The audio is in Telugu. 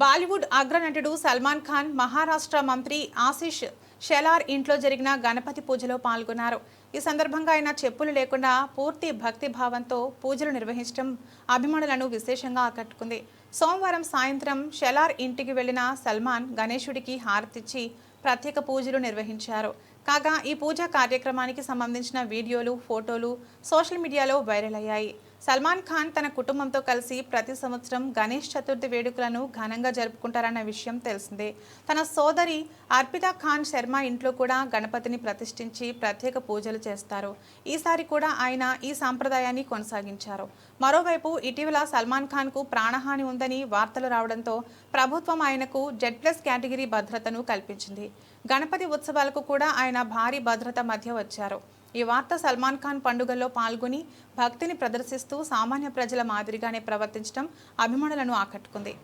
బాలీవుడ్ అగ్రనటుడు సల్మాన్ ఖాన్ మహారాష్ట్ర మంత్రి ఆశీష్ షెలార్ ఇంట్లో జరిగిన గణపతి పూజలో పాల్గొన్నారు. ఈ సందర్భంగా ఆయన చెప్పులు లేకుండా పూర్తి భక్తి భావంతో పూజలు నిర్వహించడం అభిమానులను విశేషంగా ఆకట్టుకుంది. సోమవారం సాయంత్రం షెలార్ ఇంటికి వెళ్ళిన సల్మాన్ గణేశుడికి హారతిచ్చి ప్రత్యేక పూజలు నిర్వహించారు. కాగా ఈ పూజా కార్యక్రమానికి సంబంధించిన వీడియోలు ఫోటోలు సోషల్ మీడియాలో వైరల్ అయ్యాయి. సల్మాన్ ఖాన్ తన కుటుంబంతో కలిసి ప్రతి సంవత్సరం గణేష్ చతుర్థి వేడుకలను ఘనంగా జరుపుకుంటారన్న విషయం తెలిసిందే. తన సోదరి అర్పితా ఖాన్ శర్మ ఇంట్లో కూడా గణపతిని ప్రతిష్ఠించి ప్రత్యేక పూజలు చేస్తారు. ఈసారి కూడా ఆయన ఈ సాంప్రదాయాన్ని కొనసాగించారు. మరోవైపు ఇటీవల సల్మాన్ ఖాన్కు ప్రాణహాని ఉందని వార్తలు రావడంతో ప్రభుత్వం ఆయనకు జెడ్ ప్లస్ కేటగిరీ భద్రతను కల్పించింది. గణపతి ఉత్సవాలకు కూడా ఆయన భారీ భద్రత మధ్య వచ్చారు. ఈ వార్త సల్మాన్ ఖాన్ పండుగల్లో పాల్గొని భక్తిని ప్రదర్శిస్తూ సామాన్య ప్రజల మాదిరిగానే ప్రవర్తించడం అభిమానులను ఆకట్టుకుంది.